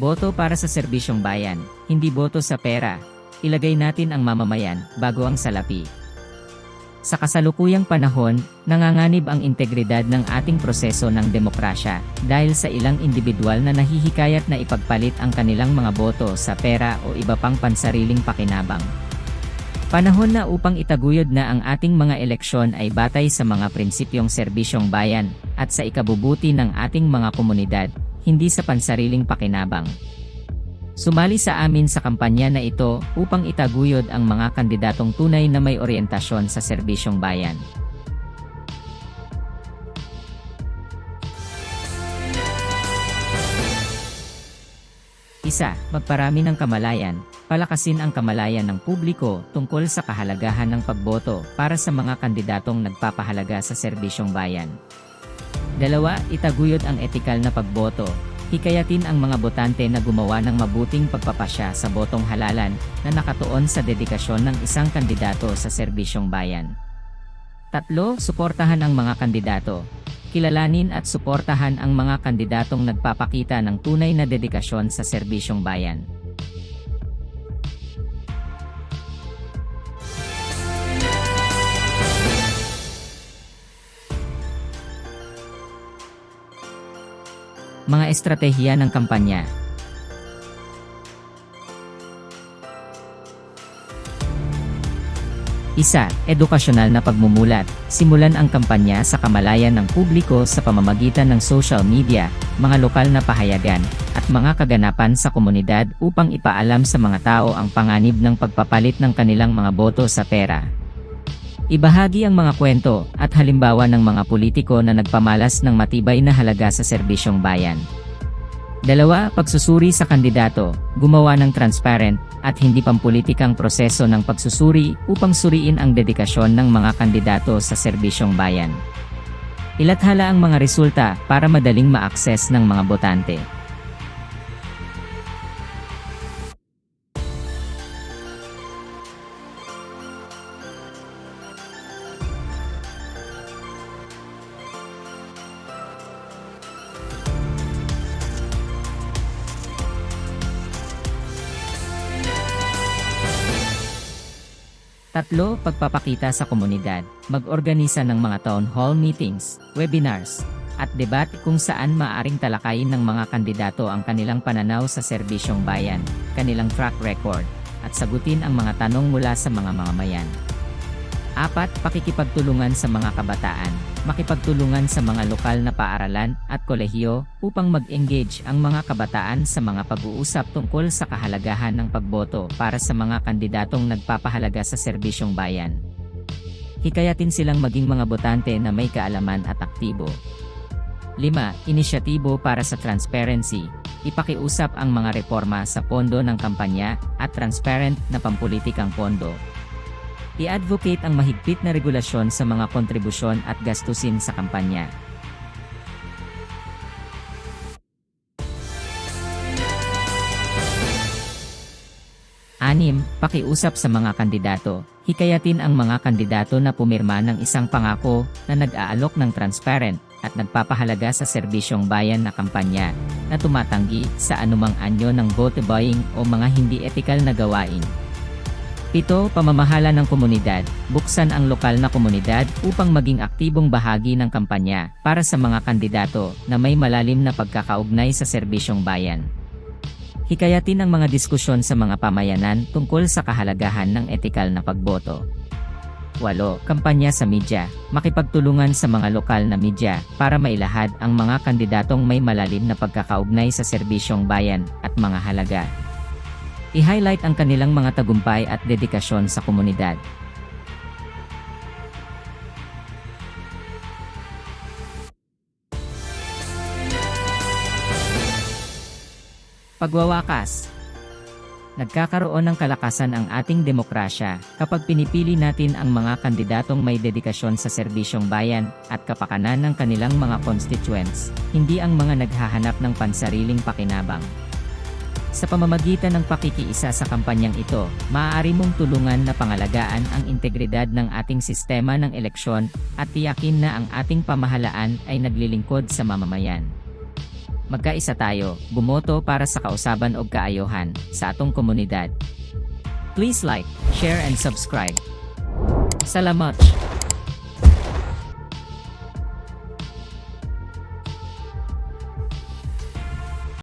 Boto para sa serbisyong bayan, hindi boto sa pera. Ilagay natin ang mamamayan bago ang salapi. Sa kasalukuyang panahon, nanganganib ang integridad ng ating proseso ng demokrasya dahil sa ilang individual na nahihikayat na ipagpalit ang kanilang mga boto sa pera o iba pang pansariling pakinabang. Panahon na upang itaguyod na ang ating mga eleksyon ay batay sa mga prinsipyong serbisyong bayan at sa ikabubuti ng ating mga komunidad, hindi sa pansariling pakinabang. Sumali sa amin sa kampanya na ito upang itaguyod ang mga kandidatong tunay na may oryentasyon sa serbisyong bayan. Isa, magparami ng kamalayan, palakasin ang kamalayan ng publiko tungkol sa kahalagahan ng pagboto para sa mga kandidatong nagpapahalaga sa serbisyong bayan. Dalawa, itaguyod ang etikal na pagboto. Hikayatin ang mga botante na gumawa ng mabuting pagpapasya sa botong halalan na nakatuon sa dedikasyon ng isang kandidato sa serbisyong bayan. Tatlo, suportahan ang mga kandidato. Kilalanin at suportahan ang mga kandidatong nagpapakita ng tunay na dedikasyon sa serbisyong bayan. Mga estratehiya ng kampanya. Isa, edukasyonal na pagmumulat. Simulan ang kampanya sa kamalayan ng publiko sa pamamagitan ng social media, mga lokal na pahayagan, at mga kaganapan sa komunidad upang ipaalam sa mga tao ang panganib ng pagpapalit ng kanilang mga boto sa pera. Ibahagi ang mga kwento at halimbawa ng mga politiko na nagpamalas ng matibay na halaga sa serbisyong bayan. Dalawa, pagsusuri sa kandidato, gumawa ng transparent at hindi pampulitikang proseso ng pagsusuri upang suriin ang dedikasyon ng mga kandidato sa serbisyong bayan. Ilathala ang mga resulta para madaling ma-access ng mga botante. Tatlo, pagpapakita sa komunidad. Mag-organisa ng mga town hall meetings, webinars, at debate kung saan maaring talakayin ng mga kandidato ang kanilang pananaw sa serbisyong bayan, kanilang track record, at sagutin ang mga tanong mula sa mga mamamayan. Apat, pakikipagtulungan sa mga kabataan, makipagtulungan sa mga lokal na paaralan at kolehiyo upang mag-engage ang mga kabataan sa mga pag-uusap tungkol sa kahalagahan ng pagboto para sa mga kandidatong nagpapahalaga sa serbisyong bayan. Hikayatin silang maging mga botante na may kaalaman at aktibo. 5. Inisyatibo para sa transparency. Ipakiusap ang mga reforma sa pondo ng kampanya at transparent na pampulitikang pondo. I-advocate ang mahigpit na regulasyon sa mga kontribusyon at gastusin sa kampanya. Anim, pakiusap sa mga kandidato. Hikayatin ang mga kandidato na pumirma ng isang pangako na nag-aalok ng transparent at nagpapahalaga sa serbisyong bayan na kampanya na tumatanggi sa anumang anyo ng vote buying o mga hindi etikal na gawain. Pito, pamamahala ng komunidad. Buksan ang lokal na komunidad upang maging aktibong bahagi ng kampanya para sa mga kandidato na may malalim na pagkakaugnay sa serbisyong bayan. Hikayatin ang mga diskusyon sa mga pamayanan tungkol sa kahalagahan ng etikal na pagboto. 8. Kampanya sa media. Makipagtulungan sa mga lokal na media para mailahad ang mga kandidatong may malalim na pagkakaugnay sa serbisyong bayan at mga halaga. I-highlight ang kanilang mga tagumpay at dedikasyon sa komunidad. Pagwawakas Nagkakaroon ng kalakasan ang ating demokrasya kapag pinipili natin ang mga kandidatong may dedikasyon sa serbisyong bayan at kapakanan ng kanilang mga constituents, hindi ang mga naghahanap ng pansariling pakinabang. Sa pamamagitan ng pakikiisa sa kampanyang ito, maaari mong tulungan na pangalagaan ang integridad ng ating sistema ng eleksyon at tiyakin na ang ating pamahalaan ay naglilingkod sa mamamayan. magkaisa tayo, bumoto para sa kausaban o kaayohan sa atong komunidad. Please like, share and subscribe. Salamat!